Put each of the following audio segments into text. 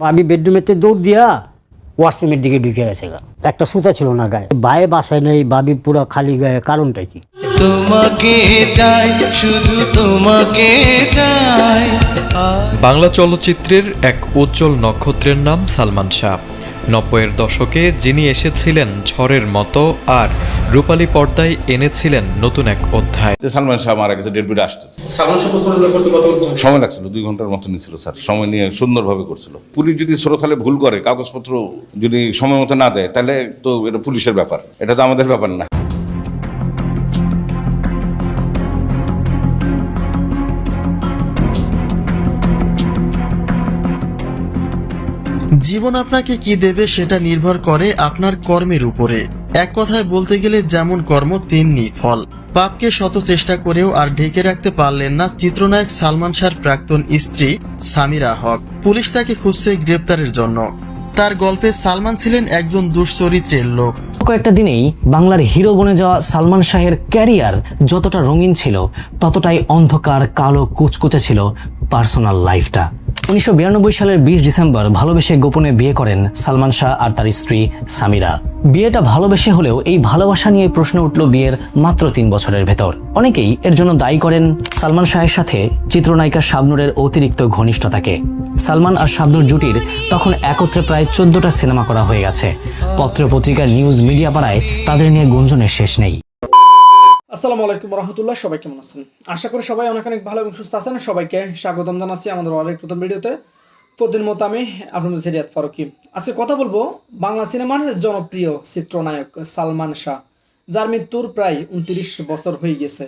আমি বেডরুমেতে দৌড় দিয়া ওয়াশরুমের দিকে ঢুকে গেছে গা। একটা সুতা ছিল না গায়ে। বায়ে বাসায় নেই বাবি পুরো খালি গায়ে কারণটা কি? তোমাকে চাই শুধু তোমাকে চাই। বাংলা চলচ্চিত্রের এক উজ্জ্বল নক্ষত্রের নাম সালমান শাহ। নব্বইয়ের দশকে যিনি এসেছিলেন ঝড়ের মতো আর রূপালী পর্দায় এনেছিলেন নতুন এক অধ্যায়। সালমান শাহ মারা গেছে ডেড বডি আসতেছে। সালমান শাহ পছন্দ করতে কত বছর? সময় লাগছিল দুই ঘণ্টার মতো নিয়েছিল স্যার। সময় নিয়ে সুন্দরভাবে করছিল। পুলিশ যদি শ্রোতালে ভুল করে কাগজপত্র যদি সময় মতো না দেয় তাহলে তো এটা পুলিশের ব্যাপার। এটা তো আমাদের ব্যাপার না। জীবন আপনাকে কি দেবে সেটা নির্ভর করে আপনার কর্মের উপরে। এক কথায় বলতে গেলে যেমন কর্ম, তেমনি ফল। পাপকে শত চেষ্টা করেও আর ঢেকে রাখতে পারলেন না চিত্রনায়ক সালমান শাহর প্রাক্তন স্ত্রী সামিরা হক। পুলিশ তাকে খুঁজছে গ্রেপ্তারের জন্য। তার গল্পে সালমান ছিলেন একজন দুশ্চরিত্রের লোক। কয়েকটা দিনেই বাংলার হিরো বনে যাওয়া সালমান শাহের ক্যারিয়ার যতটা রঙিন ছিল, ততটাই অন্ধকার, কালো, কুচকুচে ছিল পার্সোনাল লাইফটা। উনিশশো বিরানব্বই সালের বিশ ডিসেম্বর ভালোবেসে গোপনে বিয়ে করেন সালমান শাহ আর তার স্ত্রী সামিরা। বিয়েটা ভালোবেসে হলেও এই ভালোবাসা নিয়ে প্রশ্ন উঠল বিয়ের মাত্র তিন বছরের ভেতর। অনেকেই এর জন্য দায়ী করেন সালমান শাহের সাথে চিত্রনায়িকা শাবনুরের অতিরিক্ত ঘনিষ্ঠতাকে। সালমান আর শাবনুর জুটির তখন একত্রে প্রায় চোদ্দটা সিনেমা করা হয়ে গেছে। পত্রপত্রিকা, নিউজ, মিডিয়া পাড়ায় তাদের নিয়ে গুঞ্জনের শেষ নেই। আসসালামু আলাইকুম রহমতুল্লাহ, সবাই কেমন আছেন? আশা করি সবাই অনেক অনেক ভালো এবং সুস্থ আছেন। সবাইকে স্বাগতম জানাচ্ছি আমাদের অনেক নতুন ভিডিওতে। প্রতিদিন মতো আমি আপনাদের সিরিয়াত ফারুকি। আজকে কথা বলব বাংলা সিনেমার জনপ্রিয় চিত্রনায়ক সালমান শাহ, যার মৃত্যুর প্রায় উনত্রিশ বছর হয়ে গেছে।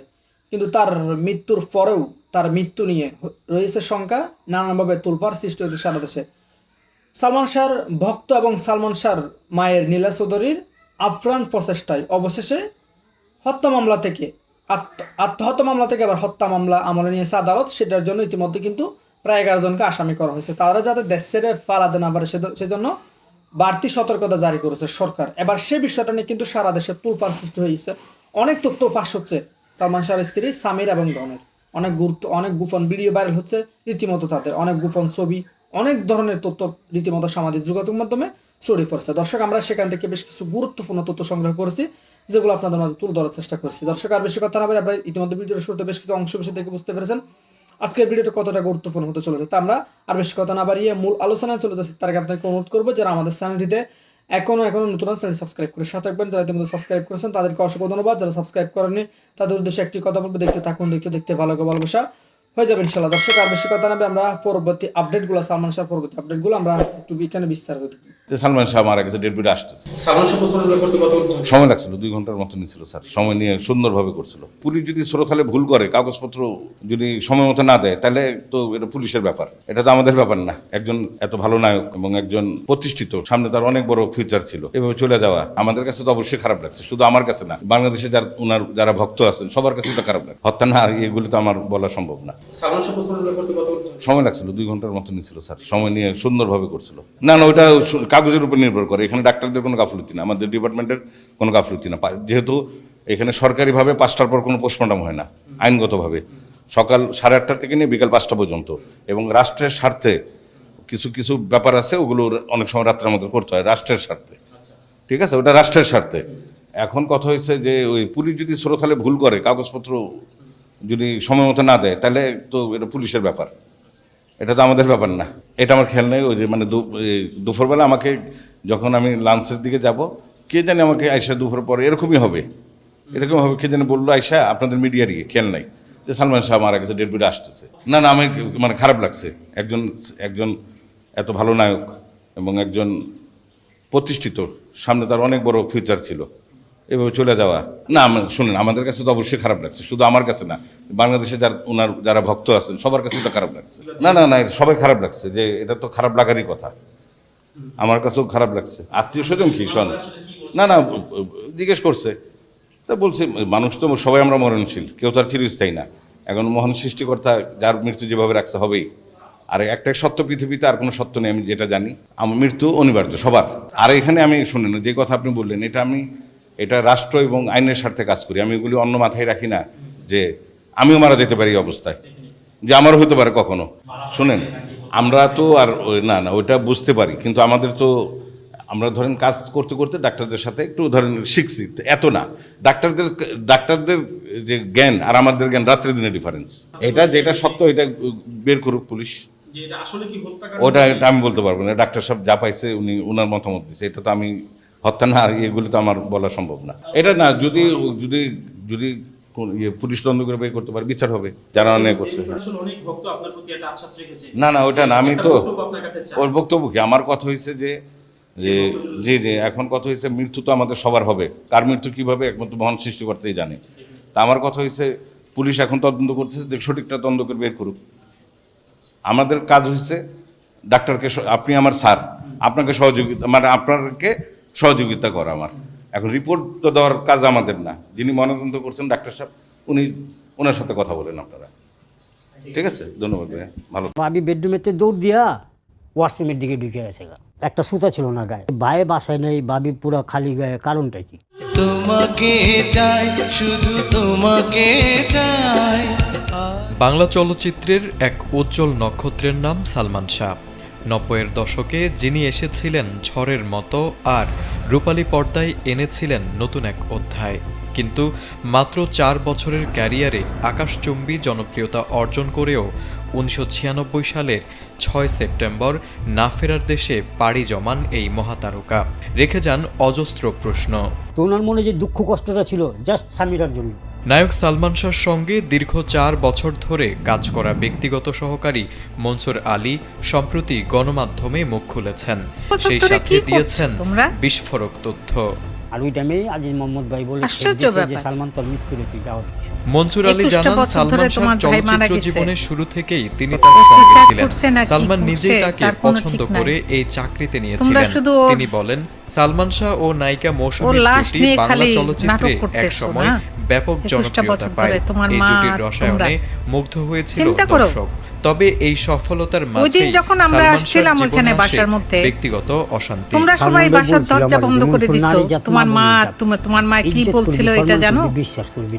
কিন্তু তার মৃত্যুর পরেও তার মৃত্যু নিয়ে রয়েছে শঙ্কা, নানানভাবে তুলপার সৃষ্টি হয়েছে সারা দেশে। সালমান শাহর ভক্ত এবং সালমান শাহর মায়ের নীলা চৌধুরীর আফরান প্রচেষ্টায় অবশেষে হত্যা মামলা থেকে, আত্ম- আত্মহত্যা মামলা থেকে আবার হত্যা মামলা আমলে নিয়েছে আদালত, সেটার জন্য ইতিমধ্যে কিন্তু প্রায় এগারো জনকে আসামি করা হয়েছে। তারা যাতে দেশ ছেড়ে ফালাতে না পারে সেজন্য বাড়তি সতর্কতা জারি করেছে সরকার। এবার সে বিষয়টা নিয়ে কিন্তু সারা দেশে তুলপার সৃষ্টি হয়েছে। অনেক তথ্য ফাঁস হচ্ছে সালমান শাহের স্ত্রী সামির এবং ডনের অনেক গুরুত্ব, অনেক গোপন ভিডিও ভাইরাল হচ্ছে রীতিমতো তাদের। অনেক গোপন ছবি, অনেক ধরনের তথ্য রীতিমতো সামাজিক যোগাযোগ মাধ্যমে ছড়িয়ে পড়ছে। দর্শক, আমরা সেখান থেকে বেশ কিছু গুরুত্বপূর্ণ তথ্য সংগ্রহ করেছি। যেগুলো আপনাদের মাঝে তুলে ধরার চেষ্টা করছি। দর্শক, আর বেশি কথা না বলে আপনারা ইতিমধ্যে ভিডিওর শুরুতে বেশ কিছু অংশ বেশি দেখে বুঝতে পেরেছেন আজকের ভিডিওটা কতটা গুরুত্বপূর্ণ হতে চলেছে। তা আমরা আর বেশি কথা না বাড়িয়ে মূল আলোচনায় চলে যাচ্ছি। তার আগে আপনাকে অনুরোধ করব, যারা আমাদের চ্যানেলটিতে এখনও এখনও নতুন চ্যানেল সাবস্ক্রাইব করে সাথে থাকবেন। যারা ইতিমধ্যে সাবস্ক্রাইব করেছেন, তাদেরকে অসংখ্য ধন্যবাদ। যারা সাবস্ক্রাইব করেননি, তাদের উদ্দেশ্যে একটি কথা বলব, দেখতে থাকুন, দেখতে দেখতে ভালো ভালোবাসা। হয়ে যাবে ইনশাল্লাহ দর্শক আর বেশি কথা না বলে আমরা পরবর্তী আপডেটগুলো সালমান শাহ পরবর্তী আপডেটগুলো আমরা একটু এখানে বিস্তারিত দেখি সালমান শাহ মারা গেছে ডেড বডি আসতেছে। সালমান শাহ করতে কত সময় লাগছিল দুই ঘণ্টার মতো নিছিল স্যার। সময় নিয়ে সুন্দরভাবে করছিল। পুলিশ যদি শ্রোতালে ভুল করে কাগজপত্র যদি সময় মতো না দেয় তাহলে তো এটা পুলিশের ব্যাপার। এটা তো আমাদের ব্যাপার না। একজন এত ভালো নায়ক এবং একজন প্রতিষ্ঠিত সামনে তার অনেক বড় ফিউচার ছিল। এভাবে চলে যাওয়া আমাদের কাছে তো অবশ্যই খারাপ লাগছে শুধু আমার কাছে না। বাংলাদেশে যারা ওনার যারা ভক্ত আছেন সবার কাছে তো খারাপ লাগে হত্যা না আর এগুলো তো আমার বলা সম্ভব না। সময় লাগছিল দুই ঘণ্টার মতো নিয়েছিল স্যার। সময় নিয়ে সুন্দরভাবে করছিল। না না ওইটা কাগজের উপর নির্ভর করে। এখানে ডাক্তারদের কোনো গাফলতি না আমাদের ডিপার্টমেন্টের কোনো গাফলতি না। যেহেতু এখানে সরকারিভাবে পাঁচটার পর কোনো পোস্টমর্টম হয় না আইনগতভাবে। সকাল সাড়ে আটটা থেকে নিয়ে বিকাল পাঁচটা পর্যন্ত। এবং রাষ্ট্রের স্বার্থে কিছু কিছু ব্যাপার আছে ওগুলো অনেক সময় রাত্রের মধ্যে করতে হয় রাষ্ট্রের স্বার্থে। ঠিক আছে? ওটা রাষ্ট্রের স্বার্থে। এখন কথা হয়েছে যে ওই পুলিশ যদি শ্রোতালে ভুল করে কাগজপত্র যদি সময় মতো না দেয়, তাহলে তো এটা পুলিশের ব্যাপার। এটা তো আমাদের ব্যাপার না। এটা আমার খেয়াল নেই, ওই যে মানে দুপুরবেলা আমাকে যখন আমি লাঞ্চের দিকে যাব, কে জানে আমাকে আয়সা দুপুর পরে, এরকমই হবে। এরকম হবে, কে জানে বলল আয়সা আপনাদের মিডিয়ার মিডিয়ারই, খেয়াল নাই যে সালমান শাহ মারা গেছে, ডেড আসতেছে। না না, আমি মানে খারাপ লাগছে। একজন একজন এত ভালো নায়ক এবং একজন প্রতিষ্ঠিত, সামনে তার অনেক বড় ফিউচার ছিল। এভাবে চলে যাওয়া? না শুনুন, আমাদের কাছে তো অবশ্যই খারাপ লাগছে, শুধু আমার কাছে না, বাংলাদেশে যারা ওনার যারা ভক্ত আছেন, সবার কাছে তো খারাপ লাগছে। না না না সবাই খারাপ লাগছে, যে এটা তো খারাপ লাগারই কথা। আমার কাছেও খারাপ লাগছে। আত্মীয় স্বজন কি শোন না না, জিজ্ঞেস করছে। তা বলছে, মানুষ তো সবাই আমরা মরণশীল, কেউ তো আর চিরস্থায়ী না। এখন মহান সৃষ্টিকর্তা যার মৃত্যু যেভাবে রাখছে হবেই। আর একটাই সত্য পৃথিবীতে আর কোনো সত্য নেই, আমি যেটা জানি, আমার মৃত্যু অনিবার্য, সবার। আর এখানে আমি শুনেন যে কথা আপনি বললেন, এটা আমি এটা রাষ্ট্র এবং আইনের স্বার্থে কাজ করি। আমি এগুলি অন্য মাথায় রাখি না যে আমিও মারা যেতে পারি অবস্থায়। যে আমারও হতে পারে কখনো। শুনেন আমরা তো আর না না ওইটা বুঝতে পারি। কিন্তু আমাদের তো আমরা ধরেন কাজ করতে করতে ডাক্তারদের সাথে একটু ধরেন শিখছি। এত না। ডাক্তারদের ডাক্তারদের যে জ্ঞান আর আমাদের জ্ঞান রাত্রে দিনে ডিফারেন্স এটা যেটা সত্য এটা বের করুক পুলিশ। ওটা আমি বলতে পারব না। ডাক্তার সাহেব যা পাইছে উনি ওনার মতামত দিচ্ছে এটা তো আমি হত্যা না এগুলো তো আমার বলা সম্ভব না। এটা না যদি যদি যদি ইয়ে পুলিশ তদন্ত করে বের করতে পারে বিচার হবে যারা অন্যায় করছে। না না ওটা না আমি তো ওর বক্তব্য কি? আমার কথা হয়েছে যে যে জি জি এখন কথা হয়েছে মৃত্যু তো আমাদের সবার হবে। কার মৃত্যু কীভাবে একমাত্র মহান সৃষ্টিকর্তাই জানে। তা আমার কথা হয়েছে পুলিশ এখন তদন্ত করতেছে দেখ সঠিকটা তদন্ত করে বের করুক। আমাদের কাজ হচ্ছে ডাক্তারকে আপনি আমার স্যার আপনাকে সহযোগিতা মানে আপনাকে সহযোগিতা করা আমার। এখন রিপোর্ট তো দেওয়ার কাজ আমাদের না। যিনি মনোনন্দ করছেন ডাক্তার সাহেব উনি ওনার সাথে কথা বলেন আপনারা। ঠিক আছে? ধন্যবাদ ভাইয়া। ভালো বাবি বেডরুমেতে দৌড় দিয়া ওয়াশরুমের দিকে ঢুকে গেছে গা। একটা সুতা ছিল না গায়ে। বায়ে বাসায় নেই বাবি পুরো খালি গায়ে। কারণটা কি? তোমাকে চাই শুধু তোমাকে চাই। বাংলা চলচ্চিত্রের এক উজ্জ্বল নক্ষত্রের নাম সালমান শাহ। নব্বইয়ের দশকে যিনি এসেছিলেন ঝড়ের মতো আর রূপালী পর্দায় এনেছিলেন নতুন এক অধ্যায়। কিন্তু মাত্র চার বছরের ক্যারিয়ারে আকাশচুম্বী জনপ্রিয়তা অর্জন করেও উনিশশো ছিয়ানব্বই সালের ছয় সেপ্টেম্বর না ফেরার দেশে পাড়ি জমান এই মহাতারকা। রেখে যান অজস্র প্রশ্ন। তো ওনার মনে যে দুঃখ কষ্টটা ছিল জাস্ট স্বামীরার জন্য। নায়ক সালমান শাহর সঙ্গে দীর্ঘ চার বছর ধরে কাজ করা ব্যক্তিগত সহকারী মনসুর আলী সম্প্রতি গণমাধ্যমে মুখ খুলেছেন। সেই সাথে দিয়েছেন বিস্ফোরক তথ্য। আর ওই টাইমে আজিজ মোহাম্মদ ভাই বলে যে সালমান তোর মৃত্যুরে তুই যাওয়ার মনসুর আলী জানান সালমান শাহ চলচ্চিত্র জীবনের শুরু থেকেই তিনি তার ও সঙ্গে ছিলেন। সালমান নিজেই তাকে পছন্দ করে এই চাকরিতে নিয়েছিলেন। তিনি বলেন সালমান শাহ ও নায়িকা মৌসুমীর জুটি বাংলা চলচ্চিত্রে এক সময়? ব্যাপক জনপ্রিয়তা পায় এই জুটির রসায়নে মুগ্ধ হয়েছিল চিন্তা করো। দর্শক তবে এই সফলতার মাঝে যখন আমরা আসছিলাম ওইখানে বাসার মধ্যে, ব্যক্তিগত অশান্তি। তোমরা সবাই বাসার দরজা বন্ধ করে দিছো। তোমার মা তুমি তোমার মা কি বলছিল এটা জানো।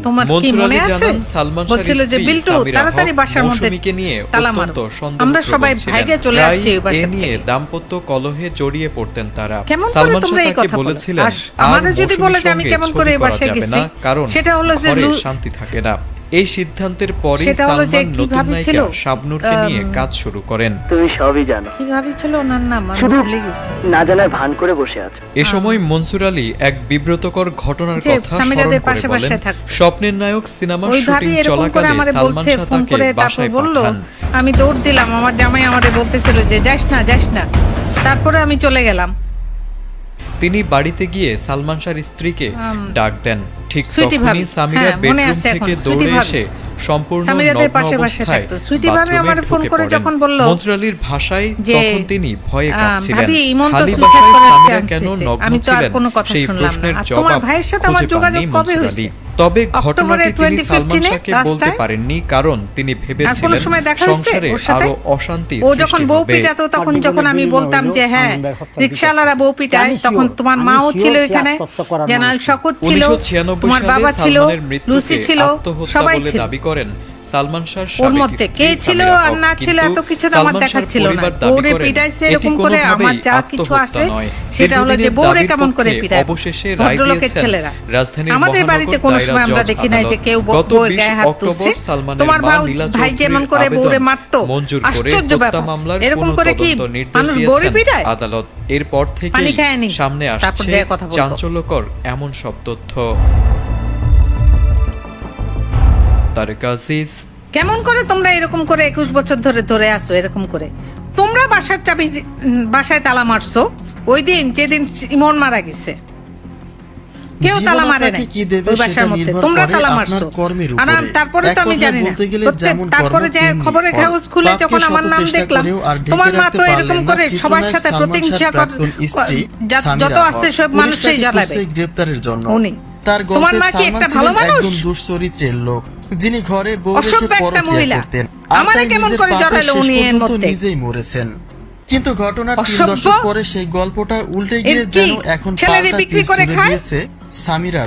তোমার কি মনে আছে? সালমান বলছিল যে বিল্টু তাড়াতাড়ি বাসার মধ্যে নিয়ে তালা অত্যন্ত মারো। আমরা সবাই। ভাইগে চলে আসছি ওই এ বাসা নিয়ে থেকে। দাম্পত্য কলহে জড়িয়ে পড়তেন তারা। কেমন করে সালমান তোমরা শাহ এই তাকে কথা বলো? বলেছিলেন আমারও যদি বলে যে আমি কেমন করে এই বাসায় গেছি, না, কারণ সেটা হলো যে শান্তি থাকে না। এই সিদ্ধান্তের পরে সালমান নতুন নায়িকা শাবনূরকে নিয়ে কাজ শুরু করেন। তুমি সবই জানো। কি ভাবিছিল ওনার নাম? আমি ভুলে গেছি। না জানার ভান করে বসে আছে। এ সময় মনসুর আলী এক বিব্রতকর ঘটনার কথা স্মরণ করে বলেন স্বপ্নের নায়ক সিনেমা শুটিং চলাকালে সালমান শাহ তাকে বাসায় বলল পাঠান। আমি দৌড় দিলাম। আমার জামাই আমারে বলতেছিল যে যাস না যাস না। তারপরে আমি চলে গেলাম। তিনি বাড়িতে গিয়ে সালমান শাহর স্ত্রীকে ডাক দেন। ঠিক তখনই সামিরা হ্যাঁ, বেডরুম থেকে দৌড়ে এসে সম্পূর্ণ নগ্ন অবস্থায় আমারে ফোন করে যখন বলল মন্ত্রালীর ভাষায় তখন তিনি ভয়ে কাঁপছিলেন খালি বাসায় সামিরা কেন নগ্ন ছিলেন? কোনো কথা সেই শুনলাম প্রশ্নের জবাব ভাইয়ের সাথে আমার খুঁজে যোগাযোগ পাননি? আলী। তবে ঘটনাটি তিনি সালমান শাহকে বলতে পারেননি কারণ তিনি ভেবেছিলেন সংসারে আরও অশান্তি ও যখন বউ পিটাতো তখন যখন আমি বলতাম যে হ্যাঁ বিচার বউ পিটায় তখন তোমার মাও ছিল এখানে। জেনারেল শকত ছিল তোমার বাবা ছিল লুসি ছিল সবাই ছিল। দাবি করেন। সালমান শাহর ওর মধ্যে কে ছিল আর না ছিল এত কিছু আমার শাহর ছিল না। বউরে পিটাইছে এরকম করে আমার যা কিছু আসে সেটা হলো যে বউরে কেমন করে পিটায়। অবশেষে রায় দিয়েছেন ছেলেরা। রাজধানীর আমাদের বাড়িতে কোনো সময় আমরা দেখি নাই যে কেউ বউয়ের 20 গায়ে হাত তুলছে। তোমার ভাই যেমন করে বউরে মারতো? আশ্চর্য ব্যাপার। মামলার এরকম করে কি মানুষ বউরে পিটায়? আদালত। এরপর থেকে সামনে আসছে। চাঞ্চল্যকর এমন সব তথ্য। তারেক আজিজ কেমন করে তোমরা এরকম করে একুশ বছর ধরে ধরে আসো এরকম করে? তোমরা বাসার চাবি বাসায় তালা মারছো ওই দিন যেদিন ইমন মারা গেছে। কেউ তালা মারে নাই কি দেবে ওই বাসার মধ্যে? তোমরা তালা মারছো। আর তারপরে তো আমি জানি না। তারপরে যে খবরের কাগজ খুলে যখন আমার নাম দেখলাম তোমার মা তো এরকম করে সবার সাথে প্রতিহিংসা যত। আসছে সব মানুষই জ্বালাবে গ্রেপ্তারের জন্য। উনি। তার তোমার গল্পে মা কি সালমান একটা ভালো মানুষ? একজন দুশ্চরিত্রের লোক। যিনি ঘরে বউ রেখে পরকীয়া করতেন আমারে কেমন করে জড়ালো উনি এর মধ্যে? নিজেই মরেছেন। কিন্তু ঘটনার তিন দশক পরে সেই গল্পটা উল্টে গিয়ে যেন এখন ছেলেরে বিক্রি করে খায়? দিয়েছে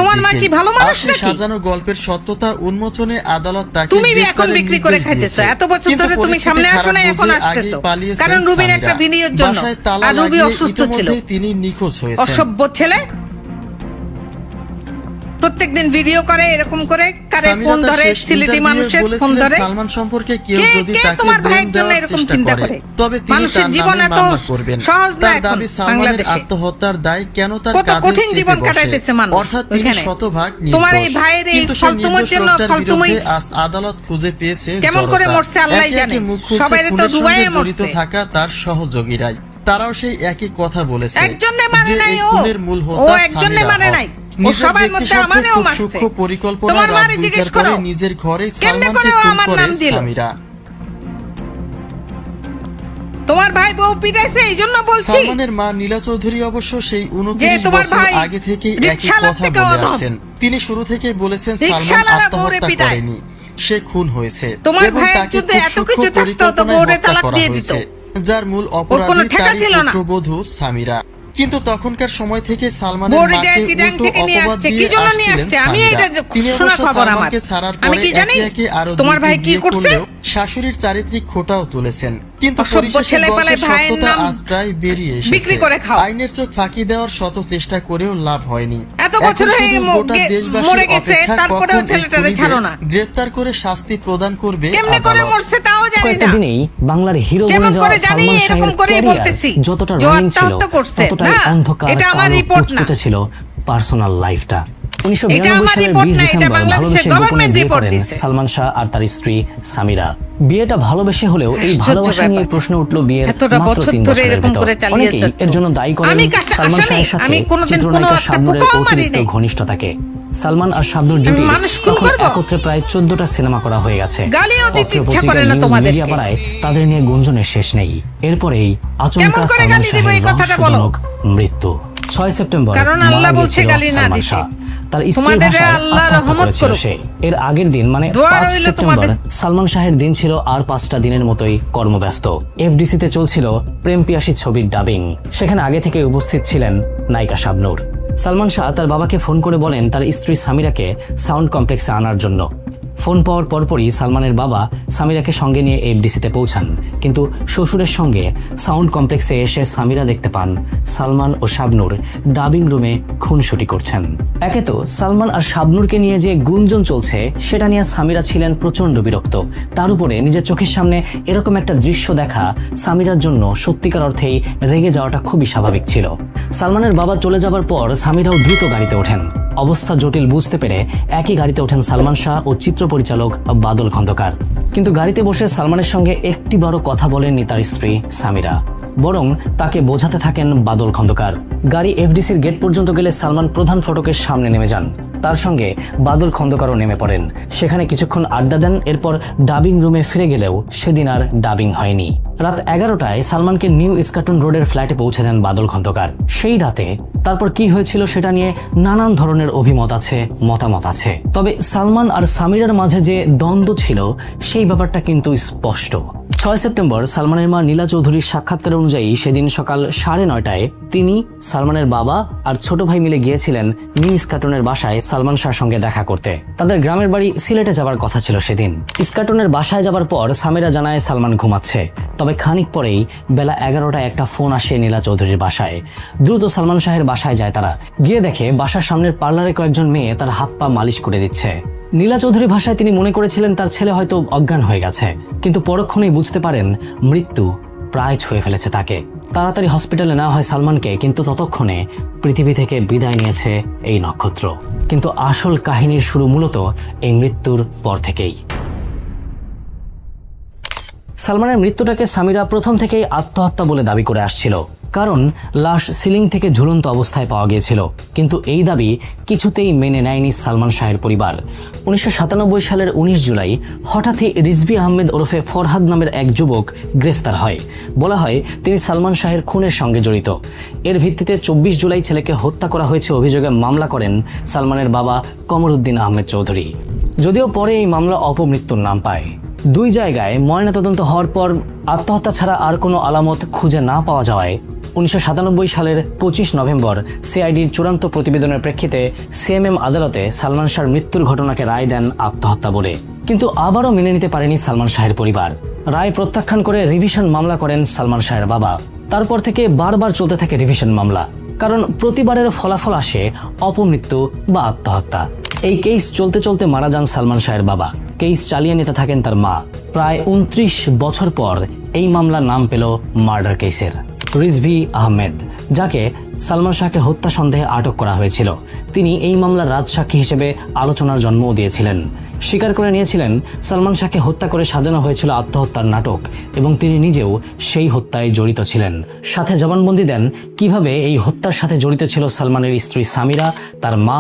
তোমার মা কি ভালো মানুষ নাকি? সাজানো গল্পের সত্যতা উন্মোচনে আদালত তাকে তুমি এখন বিক্রি করে খাইতেছো। এত বছর ধরে তুমি সামনে আসো না এখন আসতেছো। কারণ রুবির একটা ভিডিওর জন্য। আর রুবি অসুস্থ ছিল। তিনি নিখোঁজ হয়েছেন। অসভ্য ছেলে? প্রত্যেকদিন ভিডিও করে এরকম করে কারে ফোন ধরে সিলেটি মানুষের ফোন ধরে সালমান সম্পর্কে কেউ যদি তাকে তোমার ভাইয়ের জন্য এরকম চিন্তা করে তবে তিনি মানুষের তার জীবন এত সহজ না এখন বাংলাদেশে আত্মহত্যার দায় কেন তার কত কঠিন জীবন কাটাইতেছে মানুষ অর্থাৎ তিনি। শতভাগ তোমার এই ভাইয়ের এই ফালতুমোর জন্য আজ আদালত খুঁজে পেয়েছে কেমন করে। মরছে আল্লাহই জানে। সবাইরে তো ডুবাইয়ে জড়িত মরছে। থাকা তার সহযোগীরাই তারাও সেই একই কথা বলেছে একজনে মানে নাই ও। একজনে মানে নাই। ও নিজের ব্যক্তি স্বার্থে খুব সূক্ষ্ম পরিকল্পনা রাত মারে দুই জিজ্ঞেস চার করে নিজের ঘরে সালমানকে খুন করে নাম তোমার ভাই বউ পিটাইছে এই জন্য বলছি। সালমানের মা নীলা চৌধুরী অবশ্য সেই উনত্রিশ তোমার বছর আগে থেকেই একই কথা বলে আসছেন। তিনি শুরু থেকেই বলেছেন সালমান আত্মহত্যা করেনি। সে খুন হয়েছে এবং তাকে খুব সূক্ষ্ম কিছু থাকতো তো পরিকল্পনায় হত্যা করা হয়েছে যার মূল অপরাধী তারই পুত্রবধূ সামিরা। কিন্তু তখনকার সময় থেকে সালমানের মাকে উল্টো অপবাদ দিয়ে আসছিলেন তিনি অবশ্য সালমানকে ছাড়ার পরে একে একে আরও তোমার ভাই কি করছে? শাশুড়ির চারিত্রিক খোটাও তুলেছেন। কিন্তু বেরিয়ে বিক্রি করে খাও। আইনের চোখ ফাঁকি দেওয়ার শত চেষ্টা করেও লাভ হয়নি এত বছর হয়ে মরে গেছে, তারপরেও ছেলেটারে ছাড়ো না। গ্রেপ্তার করে শাস্তি প্রদান করবে কেমনে করে মরছে তাও জানি না দিনেই বাংলার হিরো বনে যাওয়া সালমান শাহের ক্যারিয়ার। যতটা ছিল ততটাই অন্ধকার এটা আমার রিপোর্ট না। ছিল পার্সোনাল লাইফটা উনিশশো এটা সালের বিশ ডিসেম্বর ভালোবেসে গোপনে বিয়ে করেন সালমান শাহ আর তার স্ত্রী সামিরা। বিয়েটা ভালোবেসে হলেও এই ভালোবাসা নিয়ে প্রশ্ন উঠল বিয়ের মাত্র তিন বছরের ভেতর। অনেকেই এর জন্য দায়ী করেন সালমান শাহের সাথে চিত্রনায়িকা শাবনুরের অতিরিক্ত ঘনিষ্ঠতাকে। সালমান আর শাবনুর জুটি তখন একত্রে প্রায় চোদ্দটা সিনেমা করা হয়ে গেছে। মিডিয়া পাড়ায় তাদের নিয়ে গুঞ্জনের শেষ নেই। এরপরেই আচমকা সালমান শাহের রহস্যজনক মৃত্যু। ছয় সেপ্টেম্বর কারণ আল্লাহ বলছে গালি না দিতে। তার স্ত্রীর ভাষায় আত্মহত্যা করেছিল। সে। এর আগের দিন মানে পাঁচ সেপ্টেম্বর সালমান শাহের দিন ছিল আর পাঁচটা দিনের মতোই কর্মব্যস্ত। এফডিসিতে চলছিল প্রেম পিয়াসী ছবির ডাবিং। সেখানে আগে থেকে উপস্থিত ছিলেন নায়িকা শাবনূর। সালমান শাহ তার বাবাকে ফোন করে বলেন তার স্ত্রী সামিরাকে সাউন্ড কমপ্লেক্সে আনার জন্য। ফোন পাওয়ার পরপরই সালমানের বাবা সামিরাকে সঙ্গে নিয়ে এফডিসিতে পৌঁছান। কিন্তু শ্বশুরের সঙ্গে সাউন্ড কমপ্লেক্সে এসে সামিরা দেখতে পান সালমান ও শাবনূর ডাবিং রুমে খুনসুটি করছেন। একে তো সালমান আর শাবনুরকে নিয়ে যে গুঞ্জন চলছে, সেটা নিয়ে সামিরা ছিলেন প্রচণ্ড বিরক্ত। তার উপরে নিজের চোখের সামনে এরকম একটা দৃশ্য দেখা সামিরার জন্য সত্যিকার অর্থেই রেগে যাওয়াটা খুবই স্বাভাবিক ছিল। সালমানের বাবা চলে যাবার পর সামিরাও দ্রুত গাড়িতে ওঠেন। অবস্থা জটিল বুঝতে পেরে একই গাড়িতে ওঠেন সালমান শাহ ও চিত্র পরিচালক বাদল খন্দকার। কিন্তু গাড়িতে বসে সালমানের সঙ্গে একটি বড় কথা বলেননি তার স্ত্রী সামিরা। বরং তাকে বোঝাতে থাকেন বাদল খন্দকার। গাড়ি এফডিসির গেট পর্যন্ত গেলে সালমান প্রধান ফটকের সামনে নেমে যান। তার সঙ্গে বাদল খন্দকারও নেমে পড়েন। সেখানে কিছুক্ষণ আড্ডা দেন, এরপর ডাবিং রুমে ফিরে গেলেও সেদিন আর ডাবিং হয়নি। রাত এগারোটায় সালমানকে নিউ ইস্কাটন রোডের ফ্ল্যাটে পৌঁছে দেন বাদল খন্দকার। সেই রাতে তারপর কি হয়েছিল সেটা নিয়ে নানান ধরনের অভিমত আছে, মতামত আছে। তবে সালমান আর সামিরার মাঝে যে দ্বন্দ্ব ছিল, সেই ব্যাপারটা কিন্তু স্পষ্ট। ছয় সেপ্টেম্বর সালমানের মা নীলা চৌধুরীর সাক্ষাৎকার অনুযায়ী সেদিন সকাল সাড়ে নয়টায় তিনি, সালমানের বাবা আর ছোট ভাই মিলে গিয়েছিলেন নিউ ইস্কাটনের বাসায় সালমান শাহর সঙ্গে দেখা করতে। তাদের গ্রামের বাড়ি সিলেটে যাবার কথা ছিল সেদিন। ইস্কাটনের বাসায় যাবার পর সামিরা জানায় সালমান ঘুমাচ্ছে। তবে খানিক পরেই বেলা এগারোটায় একটা ফোন আসে নীলা চৌধুরীর বাসায়। দ্রুত সালমান শাহের বাসায় যায় তারা। গিয়ে দেখে বাসার সামনের পার্লারে কয়েকজন মেয়ে তার হাত পা মালিশ করে দিচ্ছে। নীলা চৌধুরী ভাষায় তিনি মনে করেছিলেন তার ছেলে হয়তো অজ্ঞান হয়ে গেছে, কিন্তু পরক্ষণেই বুঝতে পারেন মৃত্যু প্রায় ছুঁয়ে ফেলেছে তাকে। তাড়াতাড়ি হসপিটালে নেওয়া হয় সালমানকে, কিন্তু ততক্ষণে পৃথিবী থেকে বিদায় নিয়েছে এই নক্ষত্র। কিন্তু আসল কাহিনীর শুরু মূলত এই মৃত্যুর পর থেকেই। সালমানের মৃত্যুটাকে সামিরা প্রথম থেকেই আত্মহত্যা বলে দাবি করে আসছিল। কারণ লাশ সিলিং থেকে ঝুলন্ত অবস্থায় পাওয়া গিয়েছিল। কিন্তু এই দাবি কিছুতেই মেনে নেয়নি সালমান শাহের পরিবার। উনিশশো সাতানব্বই সালের উনিশ জুলাই হঠাৎই রিজভি আহমেদ ওরফে ফরহাদ নামের এক যুবক গ্রেফতার হয়। বলা হয়, তিনি সালমান শাহের খুনের সঙ্গে জড়িত। এর ভিত্তিতে চব্বিশ জুলাই ছেলেকে হত্যা করা হয়েছে অভিযোগে মামলা করেন সালমানের বাবা কমরুদ্দিন আহমেদ চৌধুরী। যদিও পরে এই মামলা অপমৃত্যুর নাম পায়। দুই জায়গায় ময়নাতদন্ত হওয়ার পর আত্মহত্যা ছাড়া আর কোনো আলামত খুঁজে না পাওয়া যাওয়ায় উনিশশো সাতানব্বই সালের পঁচিশ নভেম্বর সিআইডির চূড়ান্ত প্রতিবেদনের প্রেক্ষিতে সিএমএম আদালতে সালমান শাহর মৃত্যুর ঘটনাকে রায় দেন আত্মহত্যা বলে কিন্তু আবারও মেনে নিতে পারেনি সালমান শাহের পরিবার। রায় প্রত্যাখ্যান করে রিভিশন মামলা করেন সালমান শাহের বাবা। তারপর থেকে বারবার চলতে থাকে রিভিশন মামলা। কারণ প্রতিবারের ফলাফল আসে অপমৃত্যু বা আত্মহত্যা। এই কেস চলতে চলতে মারা যান সালমান শাহের বাবা। কেস চালিয়ে নিতে থাকেন তার মা। প্রায় উনত্রিশ বছর পর এই মামলার নাম পেল মার্ডার কেসের। রিজভি আহমেদ, যাকে সালমান শাহকে হত্যা সন্দেহে আটক করা হয়েছিল। তিনি এই মামলার রাজসাক্ষী হিসেবে আলোচনার জন্মও দিয়েছিলেন। স্বীকার করে নিয়েছিলেন, সালমান শাহকে হত্যা করে সাজানো হয়েছিল আত্মহত্যার নাটক এবং তিনি নিজেও সেই হত্যায় জড়িত ছিলেন। সাথে জবানবন্দি দেন, কীভাবে এই হত্যার সাথে জড়িত ছিল সালমানের স্ত্রী সামিরা, তার মা,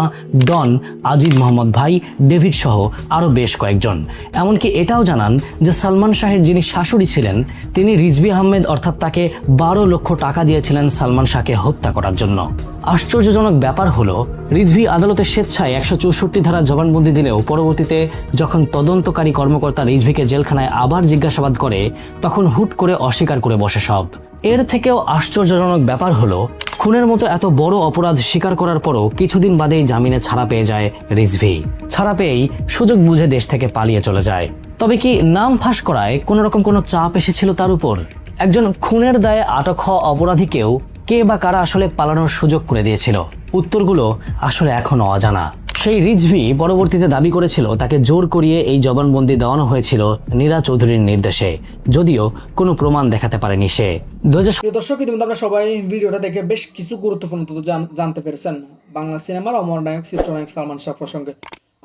ডন, আজিজ মোহাম্মদ ভাই, ডেভিড সহ আরও বেশ কয়েকজন। এমনকি এটাও জানান যে সালমান শাহের যিনি শাশুড়ি ছিলেন, তিনি রিজভি আহমেদ অর্থাৎ তাকে বারো লক্ষ টাকা দিয়েছিলেন সালমান শাহকে হত্যা করার জন্য। আশ্চর্যজনক ব্যাপার হলো, রিজভি আদালতের স্বেচ্ছায় একশো চৌষট্টি ধারা জবানবন্দি দিলেও পরবর্তীতে যখন তদন্তকারী কর্মকর্তা রিজভিকে জেলখানায় আবার জিজ্ঞাসাবাদ করে, তখন হুট করে অস্বীকার করে বসে সব। এর থেকেও আশ্চর্যজনক ব্যাপার হলো, খুনের মতো এত বড় অপরাধ স্বীকার করার পরও কিছুদিন বাদেই জামিনে ছাড়া পেয়ে যায় রিজভি। ছাড়া পেয়েই সুযোগ বুঝে দেশ থেকে পালিয়ে চলে যায়। তবে কি নাম ফাঁস করায় কোনো রকম কোনো চাপ এসেছিল তার উপর? একজন খুনের দায়ে আটক হওয়া অপরাধীকেও কে বা কারা আসলে পালানোর সুযোগ করে দিয়েছিল? উত্তরগুলো আসলে এখনও অজানা। সেই রিজভি পরবর্তীতে দাবি করেছিল, তাকে জোর করিয়ে এই জবানবন্দি দেওয়ানো হয়েছিল নীরা চৌধুরীর নির্দেশে। যদিও কোনো প্রমাণ দেখাতে পারেনি সে। দর্শক, ইতিমধ্যে আপনারা সবাই ভিডিওটা দেখে বেশ কিছু গুরুত্বপূর্ণ তথ্য জানতে পেরেছেন। বাংলা সিনেমার অমর নায়ক, চিত্রনায়ক সালমান শাহ প্রসঙ্গে।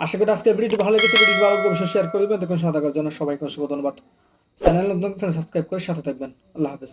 আশা করি আজকের ভিডিওটি ভালো লেগেছে। ভিডিওটি ভালো অবশ্যই শেয়ার করে দেবেন দেখুন জন্য সবাইকে অসংখ্য ধন্যবাদ। চ্যানেল সাবস্ক্রাইব করে সাথে থাকবেন। আল্লাহ হাফেজ।